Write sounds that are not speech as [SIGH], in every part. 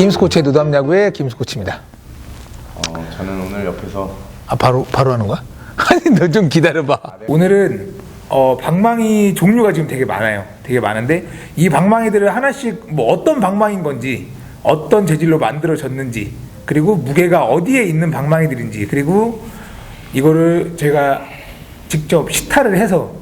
김수 코치의 노담야구의 김수 코치입니다. 어, 저는 오늘 옆에서 아 바로 바로 하는 거야? [LAUGHS] 아니 너 좀 기다려봐. 오늘은 어, 방망이 종류가 지금 되게 많아요. 되게 많은데 이 방망이들을 하나씩 뭐 어떤 방망이인 건지 어떤 재질로 만들어졌는지 그리고 무게가 어디에 있는 방망이들인지 그리고 이거를 제가 직접 시타를 해서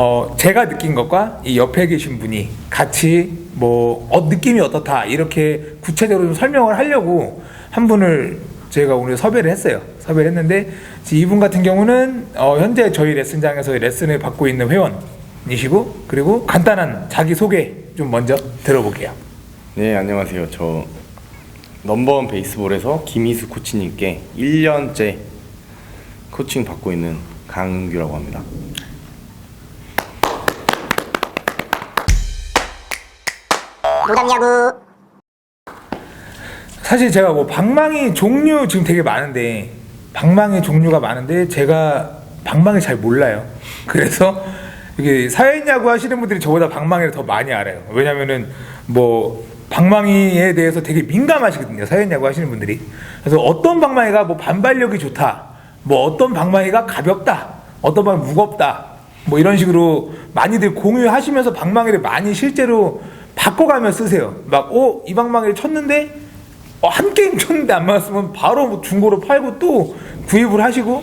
어, 제가 느낀 것과 이 옆에 계신 분이 같이 뭐 어, 느낌이 어떻다 이렇게 구체적으로 좀 설명을 하려고 한 분을 제가 오늘 섭외를 했어요. 섭외를 했는데 이분 같은 경우는 어, 현재 저희 레슨장에서 레슨을 받고 있는 회원이시고 그리고 간단한 자기 소개 좀 먼저 들어볼게요. 네 안녕하세요 저 넘버원 베이스볼에서 김희수 코치님께 1년째 코칭 받고 있는 강은규라고 합니다 농담야구 사실 제가 뭐 방망이 종류 지금 되게 많은데 방망이 종류가 많은데 제가 방망이 잘 몰라요. [LAUGHS] 그래서 이게 사회야구 하시는 분들이 저보다 방망이를 더 많이 알아요. 왜냐면은 뭐 방망이에 대해서 되게 민감하시거든요. 사회야구 하시는 분들이. 그래서 어떤 방망이가 뭐 반발력이 좋다. 뭐 어떤 방망이가 가볍다. 어떤 방망이 무겁다. 뭐 이런 식으로 많이들 공유하시면서 방망이를 많이 실제로 바꿔가며 쓰세요. 막, 어, 이 방망이를 쳤는데 어, 한 게임 쳤는데 안 맞았으면 바로 뭐 중고로 팔고 또 구입을 하시고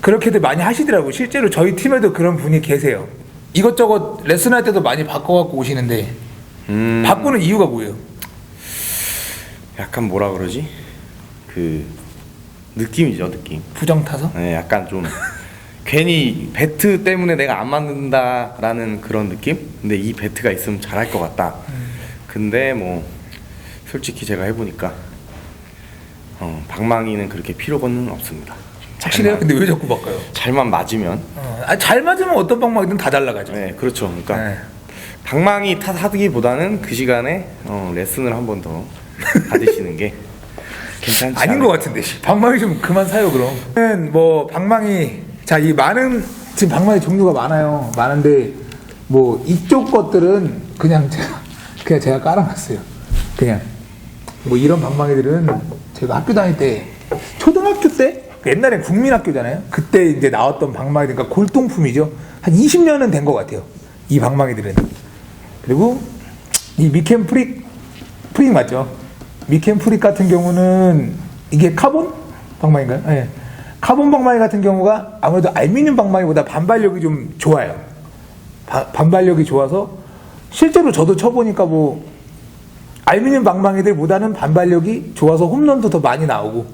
그렇게들 많이 하시더라고요. 실제로 저희 팀에도 그런 분이 계세요. 이것저것 레슨할 때도 많이 바꿔갖고 오시는데 음 바꾸는 이유가 뭐예요? 약간 뭐라 그러지 그 느낌이죠 느낌 부정 타서? 네 약간 좀 [LAUGHS] 괜히 배트 때문에 내가 안 맞는다라는 그런 느낌 근데 이 배트가 있으면 잘할 것 같다 근데 뭐 솔직히 제가 해보니까 어, 방망이는 그렇게 필요는 없습니다 확실해요? 근데 왜 자꾸 바꿔요? 잘만 맞으면 어, 아, 잘 맞으면 어떤 방망이든 다 잘 나가죠. 네 그렇죠 그러니까 네. 방망이 탓하기보다는 그 시간에 어, 레슨을 한 번 더 받으시는 게 [LAUGHS] 괜찮지 아닌. 것 같은데 씨. 방망이 좀 그만 사요 그럼 은뭐 방망이 자 이 많은 지금 방망이 종류가 많아요. 많은데 뭐 이쪽 것들은 그냥 제가 [LAUGHS] 그냥 제가 깔아놨어요. 그냥. 뭐 이런 방망이들은 제가 학교 다닐 때 초등학교 때? 옛날엔 국민학교잖아요. 그때 이제 나왔던 방망이 그러니까 골동품이죠. 한 20년은 된 것 같아요. 이 방망이들은. 그리고 이 미캠 프릭 프릭 맞죠? 미캠 프릭 같은 경우는 이게 카본? 방망인가요? 네. 카본 방망이 같은 경우가 아무래도 알루미늄 방망이보다 반발력이 좀 좋아요. 바- 반발력이 좋아서 실제로 저도 쳐보니까 뭐 알루미늄 방망이들보다는 반발력이 좋아서 홈런도 더 많이 나오고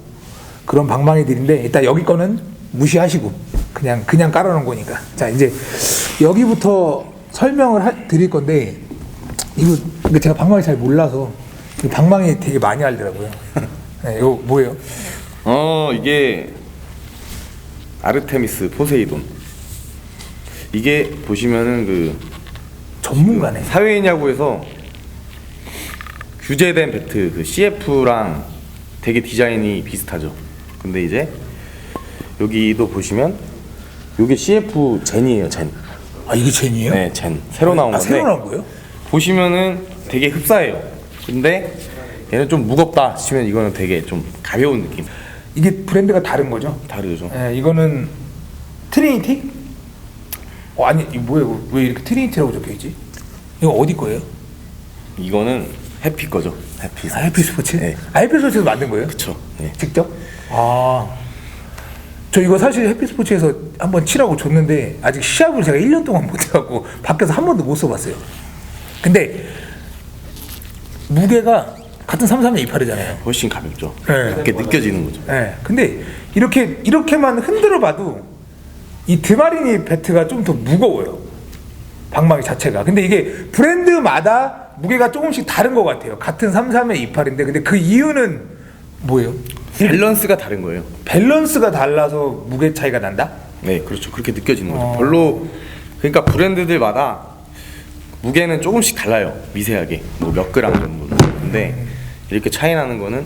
그런 방망이들인데 일단 여기 거는 무시하시고 그냥 그냥 깔아놓은 거니까 자 이제 여기부터 설명을 하- 드릴 건데 이거 제가 방망이 잘 몰라서 이 방망이 되게 많이 알더라고요. [LAUGHS] 네, 이거 뭐예요? 어 이게 아르테미스 포세이돈 이게 보시면은 그 전문가네. 사회인 야구에서 규제된 배트 그 CF랑 되게 디자인이 비슷하죠. 근데 이제 여기도 보시면 요게 CF 젠이에요, 젠. 아 이게 제니예요? 네, 젠. 새로 나온 아 건데 새로 나온 거예요? 보시면은 되게 흡사해요. 근데 얘는 좀 무겁다 싶으면 이거는 되게 좀 가벼운 느낌. 이게 브랜드가 다른 거죠? 다르죠. 네, 이거는 트리니티? 어 아니 이거 뭐예요? 왜 이렇게 트리니티라고 적혀 있지? 이거 어디 거예요? 이거는 해피 거죠. 해피. 아, 해피 스포츠? 네. 아, 해피 스포츠에서 만든 거예요? 그쵸. 네. 직접? 아. 저 이거 사실 해피 스포츠에서 한번 치라고 줬는데 아직 시합을 제가 1년 동안 못 해갖고 밖에서 한 번도 못 써봤어요. 근데 무게가 같은 33년 28이잖아요. 훨씬 가볍죠. 네. 그렇게 느껴지는 거죠. 예. 근데 이렇게 이렇게만 흔들어 봐도 이 드마리니 배트가 좀 더 무거워요. 방망이 자체가. 근데 이게 브랜드마다 무게가 조금씩 다른 것 같아요. 같은 33의 28인데 근데 그 이유는 뭐예요? 밸런스가 다른 거예요. 밸런스가 달라서 무게 차이가 난다? 네, 그렇죠. 그렇게 느껴지는 거죠. 어. 별로 그러니까 브랜드들마다 무게는 조금씩 달라요. 미세하게 뭐 몇 그램 정도는. 근데 이렇게 차이 나는 거는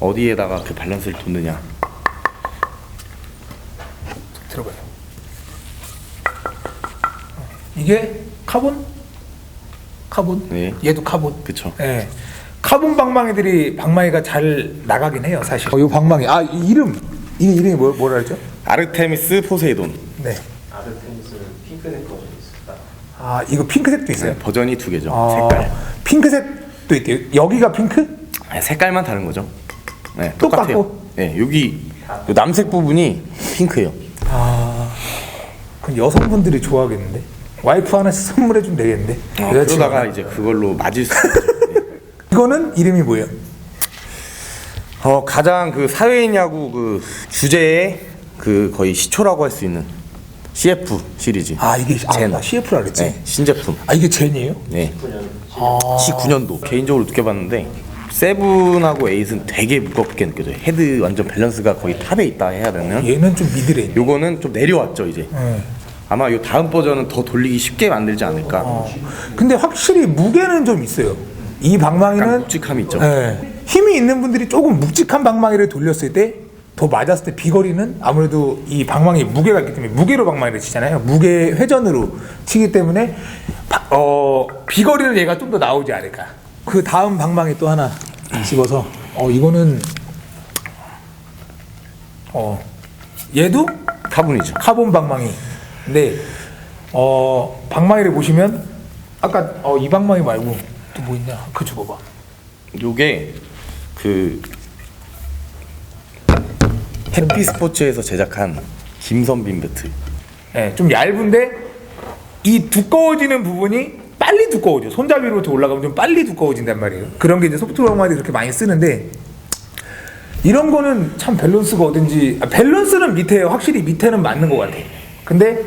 어디에다가 그 밸런스를 뒀느냐. 들어봐요. 이게 카본? 카본? 네. 얘도 카본. 그쵸. 예. 카본 방망이들이 방망이가 잘 나가긴 해요 사실. 어, 이 방망이 아이 이름 이게 이름이 뭐 뭐라 그랬죠? 아르테미스 포세이돈 네. 아르테미스는 핑크색 버전이 있었다. 아 이거 핑크색도 있어요. 버전이 두 개죠. 아, 색깔. 핑크색도 있대요. 여기가 핑크? 네, 색깔만 다른 거죠. 네, 똑같고? 똑같아요. 네, 여기 요 남색 부분이 핑크예요. 아 그럼 여성분들이 좋아하겠는데 와이프 하나씩 선물해 주면 되겠는데. 어, 그러다가 하나. 이제 그걸로 맞을 수 있죠. 네. [LAUGHS] 이거는 이름이 뭐예요? 어, 가장 그 사회인 야구 그 주제의 그 거의 시초라고 할 수 있는 CF 시리즈. 아 이게 아, 젠. 나 CF라 그랬지. 네, 신제품. 아 이게 젠이에요? 네. 9년. 19년도 개인적으로 느껴봤는데 세븐하고 에잇은 되게 무겁게 느껴져요. 헤드 완전 밸런스가 거의 탑에 있다 해야 되면 얘는 좀 미드레인. 요거는 좀 내려왔죠 이제. 네. 아마 요 다음 버전은 더 돌리기 쉽게 만들지 않을까. 어. 근데 확실히 무게는 좀 있어요. 이 방망이는 묵직함이 있죠. 네. 힘이 있는 분들이 조금 묵직한 방망이를 돌렸을 때 더 맞았을 때 비거리는 아무래도 이 방망이 무게가 있기 때문에 무게로 방망이를 치잖아요. 무게 회전으로 치기 때문에 바- 어, 비거리는 얘가 좀 더 나오지 않을까. 그 다음 방망이 또 하나 집어서 어 이거는 어 얘도 카본이죠. 카본 방망이. 근데 어 방망이를 보시면 아까 어, 이 방망이 말고 또 뭐 있냐? 그 줘봐봐. 요게 그 해피 스포츠에서 제작한 김선빈 배트. 예, 좀 얇은데 이 두꺼워지는 부분이 빨리 두꺼워져. 손잡이로부터 올라가면 좀 빨리 두꺼워진단 말이에요. 그런 게 이제 소프트 방망이 그렇게 많이 쓰는데 이런 거는 참 밸런스가 어딘지 아, 밸런스는 밑에 확실히 밑에는 맞는 것 같아. 근데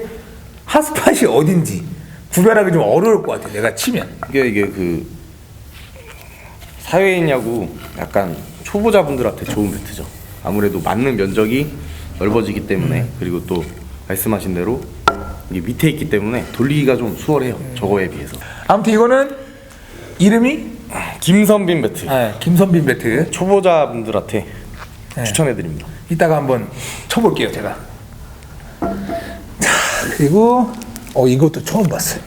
핫스팟이 어딘지 구별하기 좀 어려울 것 같아. 내가 치면. 이게 이게 그 사회인 야구 약간 초보자분들한테 좋은 배트죠. 아무래도 맞는 면적이 넓어지기 때문에 그리고 또 말씀하신 대로 이게 밑에 있기 때문에 돌리기가 좀 수월해요. 저거에 비해서. 아무튼 이거는 이름이 김선빈 배트. 네, 김선빈 배트. 초보자분들한테 네. 추천해드립니다. 이따가 한번 쳐볼게요 제가 자 그리고 어 이것도 처음 봤어요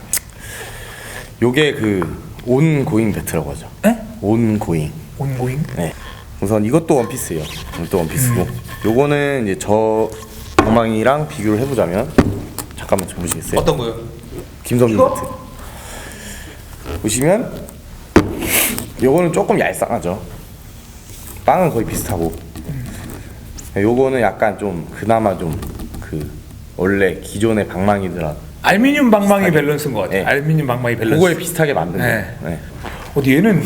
요게 그 온고잉 배트라고 하죠. 에? 온고잉. 온고잉 네. 우선 이것도 원피스예요. 이것도 원피스고. 요거는 이제 저 방망이랑 비교를 해보자면 잠깐만 좀 보시겠어요? 어떤 거요? 김선빈 이거? 배트. 보시면 요거는 조금 얄쌍하죠. 빵은 거의 비슷하고. 요거는 약간 좀 그나마 좀 그 원래 기존의 방망이들아 알미늄 방망이 밸런스인 것 같아 요 네. 알미늄 방망이 밸런스 그거에 비슷하게 만든 네. 거예요. 네. 어디 얘는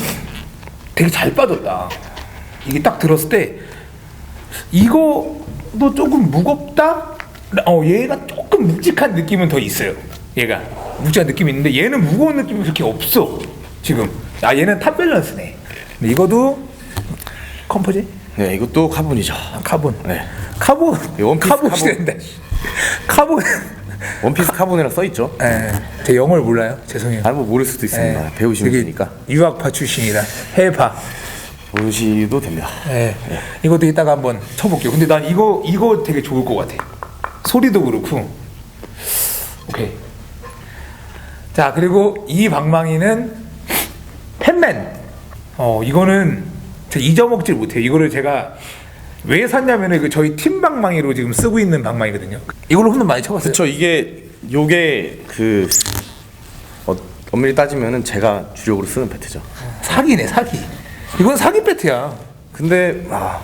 되게 잘 빠졌다 이게 딱 들었을 때 이거도 조금 무겁다? 어 얘가 조 금 묵직한 느낌은 더 있어요. 얘가. 묵직한 느낌이 있는데 얘는 무거운 느낌이 그렇게 없어 지금. 아 얘는 탑 밸런스네. 근데 이거도 컴포지? 네, 이것도 카본이죠. 카본. 네. 카본. 이 원피스 카본이 카본. 된다 카본. 원피스 카본이라 써 있죠. 예, 제 영어를 몰라요? 죄송해요. 아, 뭐 모를 수도 있습니다. 예, 배우시면 되게 되니까. 유학파 출신이라. 해파 보시도 됩니다. 예. 이것도 이따가 한번 쳐볼게요. 근데 난 이거 이거 되게 좋을 것 같아. 소리도 그렇고 오케이. 자 그리고 이 방망이는 팬맨. 어 이거는 제가 잊어먹질 못해요. 이거를 제가 왜 샀냐면은 그 저희 팀 방망이로 지금 쓰고 있는 방망이거든요. 이걸로 홈런 많이 쳐봤어요. 그쵸 이게 요게 그 어, 엄밀히 따지면은 제가 주력으로 쓰는 배트죠. 사기네 사기. 이건 사기 배트야. 근데 아,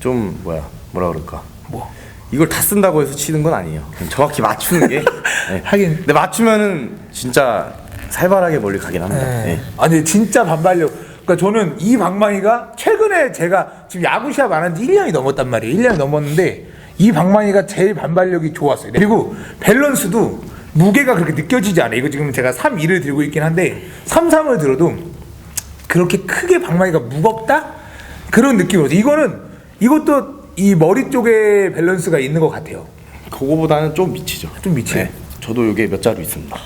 좀 뭐야 뭐라 그럴까? 뭐 이걸 다 쓴다고 해서 치는 건 아니에요. 그냥 정확히 맞추는 게 [LAUGHS] 네. 하긴. 근데 맞추면은 진짜 살벌하게 멀리 가긴 합니다. 네. 아니 진짜 반발력. 그러니까 저는 이 방망이가 최근에 제가 지금 야구 시합 안 한 지 1년이 넘었단 말이에요. 1년이 넘었는데 이 방망이가 제일 반발력이 좋았어요. 그리고 밸런스도 무게가 그렇게 느껴지지 않아요. 이거 지금 제가 3, 2를 들고 있긴 한데 3, 3을 들어도 그렇게 크게 방망이가 무겁다? 그런 느낌으로 이거는 이것도 이 머리 쪽에 밸런스가 있는 것 같아요. 그거보다는 좀 미치죠. 좀 미치요? 네. 저도 요게 몇 자루 있습니다.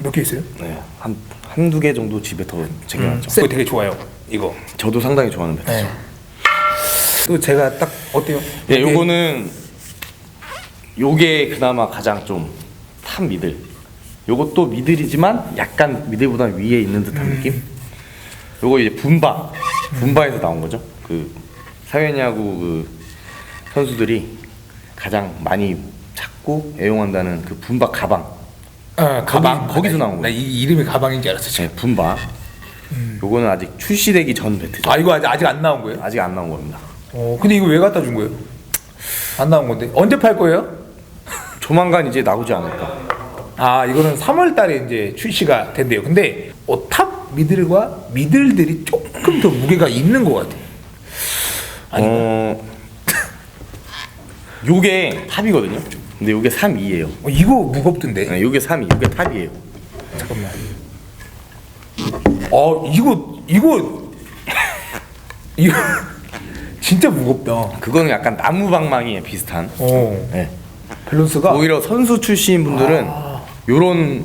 몇 개 있어요? 네. 한 한두 개 정도 집에 더 챙겨놨죠. 이거 되게 좋아요. 이거. 저도 상당히 좋아하는 배트죠. 네. 또 제가 딱 어때요? 예, 이게 요거는 요게 그나마 가장 좀 탑 미들. 요것도 미들이지만 약간 미들보다 위에 있는 듯한 느낌. 요거 이제 분바 분바에서 나온 거죠. 그 사회야구 그 선수들이 가장 많이 찾고 애용한다는 그 분바 가방. 어, 가방 거기서 나온 거예요. 나이 이름이 가방인 줄 알았어 지금. 네, 분바. 요거는 아직 출시되기 전 배트죠. 아 이거 아직 아직 안 나온 거예요? 아직 안 나온 겁니다. 어 근데 이거 왜 갖다 준 거예요? 안 나온 건데 언제 팔 거예요? [LAUGHS] 조만간 이제 나오지 않을까. 아 이거는 3월 달에 이제 출시가 된대요. 근데 어, 탑 미들과 미들들이 조금 더 무게가 있는 것 같아. 어. 요게 탑이거든요. 근데 요게 3이에요. 어, 이거 무겁던데. 네, 요게 3이, 요게 탑이에요. 잠깐만. 어 이거 이거 [LAUGHS] 이거 진짜 무겁다. 그거는 약간 나무 방망이에 비슷한. 어 네. 밸런스가 오히려 선수 출신인 분들은 요런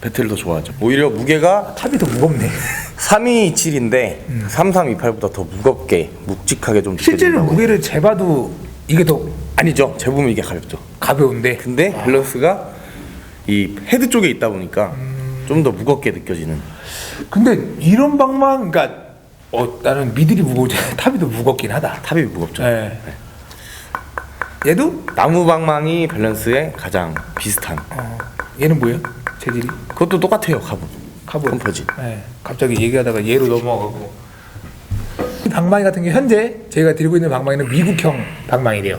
배트를 더 좋아하죠. 오히려 무게가 탑이 더 무겁네. 3227인데 3328보다 더 무겁게 묵직하게 좀 실제로 느껴진다고. 무게를 재봐도 이게 더 아니죠. 재보면 이게 가볍죠. 가벼운데. 근데 밸런스가 이 헤드 쪽에 있다 보니까 좀 더 무겁게 느껴지는. 근데 이런 방망, 그러니까 어, 나는 미들이 무거우지 [LAUGHS] 탑이 더 무겁긴 하다. 탑이 무겁죠. 예. 얘도 나무 방망이 밸런스에 가장 비슷한. 어, 얘는 뭐예요? 재질이? 그것도 똑같아요. 카본. 카본. 컴퍼지. 네, 갑자기 얘기하다가 얘로 넘어가고 이 방망이 같은 게 현재 저희가 들고 있는 방망이는 미국형 방망이래요.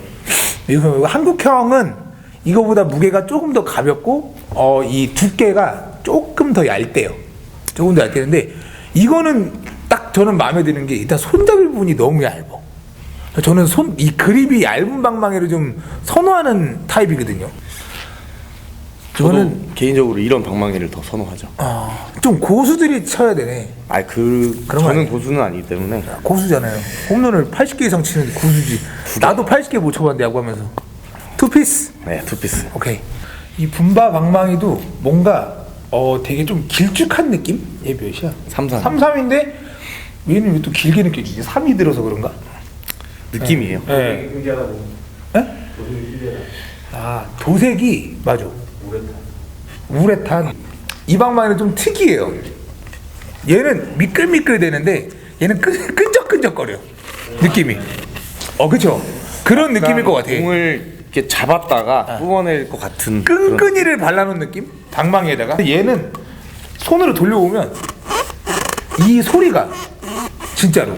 미국형 한국형은 이거보다 무게가 조금 더 가볍고 어, 이 두께가 조금 더 얇대요. 조금 더 얇대는데 이거는 딱 저는 마음에 드는 게 일단 손잡이 부분이 너무 얇아. 저는 손 이 그립이 얇은 방망이를 좀 선호하는 타입이거든요. 저는 개인적으로 이런 방망이를 더 선호하죠. 아, 좀 고수들이 쳐야 되네. 아, 그 그런 거 저는 아니에요? 고수는 아니기 때문에 고수잖아요. 홈런을 80개 이상 치는 고수지. 나도 80개 못 쳐봤는데 야구하면서. 투피스. 네, 투피스. 오케이. 이 분바 방망이도 뭔가 어 되게 좀 길쭉한 느낌? 얘 몇이야? 33. 33인데 얘는 왜 또 길게 느껴지지? 3이 들어서 그런가? 느낌이에요. 네. 보니 네? 신기하다 아 도색이 맞아. 우레탄 우레탄. 이 방망이는 좀 특이해요. 얘는 미끌미끌 되는데 얘는 끈, 끈적끈적거려. 느낌이. 어 그쵸? 그런 느낌일 것 같아. 공을 이렇게 잡았다가 뽑아낼 것 같은 그런- 끈끈이를 발라놓은 느낌? 방망이에다가 얘는 손으로 돌려보면 이 소리가 진짜로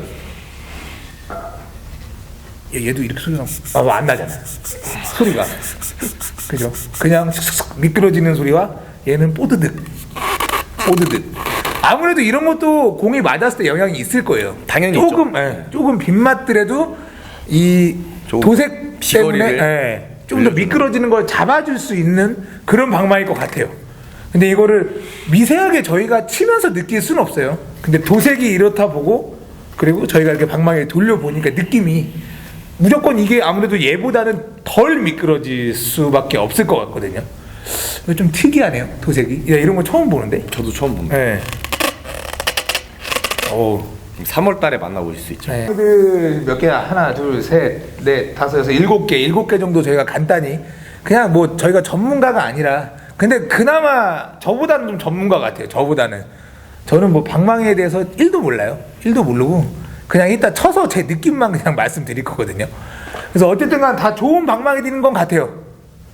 얘, 얘도 이렇게 소리가 아, 안 나잖아 소리가 그죠? 그냥 슥슥 미끄러지는 소리와 얘는 뽀드득 뽀드득 아무래도 이런 것도 공이 맞았을 때 영향이 있을 거예요 당연히 조금 있죠. 예, 조금 빗맞더라도 이 조- 도색 때문에 예, 좀더 미끄러지는 걸 잡아줄 수 있는 그런 방망이일 것 같아요. 근데 이거를 미세하게 저희가 치면서 느낄 수는 없어요. 근데 도색이 이렇다 보고 그리고 저희가 이렇게 방망이를 돌려보니까 느낌이 무조건 이게 아무래도 얘보다는 덜 미끄러질 수밖에 없을 것 같거든요. 좀 특이하네요, 도색이. 야, 이런 거 처음 보는데? 저도 처음 봅니다. 네. 오. 3월 달에 만나보실 수 있죠. 네. 몇 개? 하나, 둘, 셋, 넷, 다섯, 여섯, 일곱 개, 일곱 개 정도 저희가 간단히 그냥 뭐 저희가 전문가가 아니라 근데 그나마 저보다는 좀 전문가 같아요. 저보다는 저는 뭐 방망이에 대해서 1도 몰라요. 1도 모르고 그냥 이따 쳐서 제 느낌만 그냥 말씀드릴 거거든요. 그래서 어쨌든 간 다 좋은 방망이 되는 건 같아요.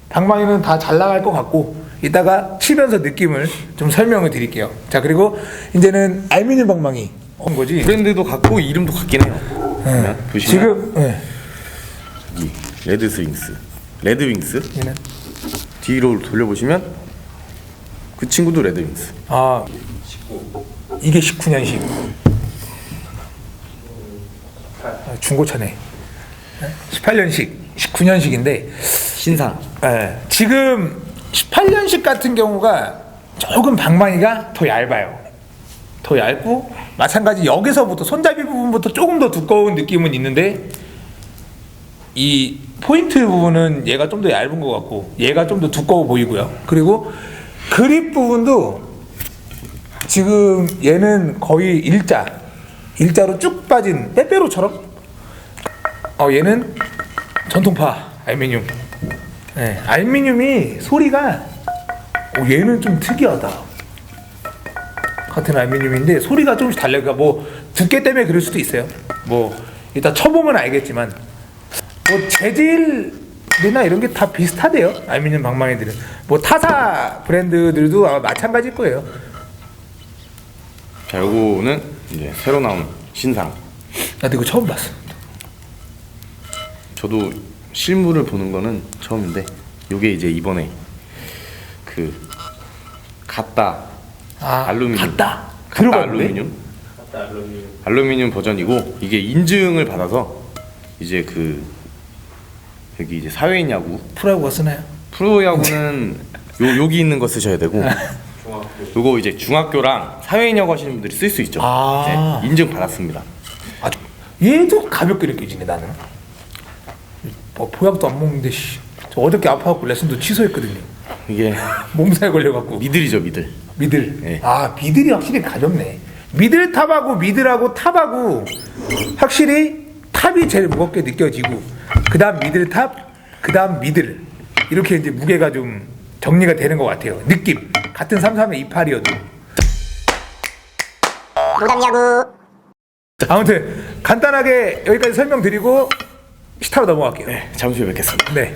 방망이는 다 잘 나갈 것 같고 이따가 치면서 느낌을 좀 설명을 드릴게요. 자 그리고 이제는 알미늄 방망이 온 거지. 브랜드도 같고 이름도 같긴 해요. 보시면 지금 네. 이 레드 스윙스, 레드 윙스 얘는 뒤로 돌려보시면 그 친구도 레드 윙스. 아 이게 19년식 아, 중고차네 18년식 19년식인데 신상. 예, 지금 18년식 같은 경우가 조금 방망이가 더 얇아요. 더 얇고 마찬가지 여기서부터 손잡이 부분부터 조금 더 두꺼운 느낌은 있는데 이 포인트 부분은 얘가 좀 더 얇은 것 같고 얘가 좀 더 두꺼워 보이고요. 그리고 그립 부분도 지금 얘는 거의 일자 일자로 쭉 빠진 빼빼로처럼 어 얘는 전통파 알미늄 네, 알미늄이 소리가 오, 얘는 좀 특이하다 같은 알루미늄인데 소리가 조금씩 달라요. 그러니까 뭐 두께 때문에 그럴 수도 있어요. 뭐 일단 쳐보면 알겠지만 뭐 재질이나 이런 게 다 비슷하대요. 알루미늄 방망이들은 뭐 타사 브랜드들도 아마 마찬가지일 거예요. 자, 요거는 이제 새로 나온 신상. 나도 이거 처음 봤어. 저도 실물을 보는 거는 처음인데 요게 이제 이번에 그 갔다 아, 알루미늄 같다. 갔다 들어봤는데? 알루미늄 알루미늄 알루미늄 버전이고 이게 인증을 받아서 이제 그 여기 이제 사회인 야구 프로야구가 쓰나요? 프로야구는 [LAUGHS] 요 여기 있는 거 쓰셔야 되고 [LAUGHS] 요거 이제 중학교랑 사회인 야구 하시는 분들이 쓸 수 있죠. 아. 네, 인증 받았습니다. 아, 얘도 가볍게 느껴지네 나는. 뭐 보약도 안 먹는데 씨. 저 어저께 아파갖고 레슨도 취소했거든요. 이게 몸살에 걸려갖고 미들이죠 미들. 미들. 네. 아 미들이 확실히 가볍네. 미들 탑하고 미들하고 탑하고 확실히 탑이 제일 무겁게 느껴지고 그다음 미들 탑, 그다음 미들 이렇게 이제 무게가 좀 정리가 되는 것 같아요. 느낌 같은 33의 28이어도. 노담야구 아무튼 간단하게 여기까지 설명드리고 시타로 넘어갈게요. 네, 잠시 후에 뵙겠습니다. 네.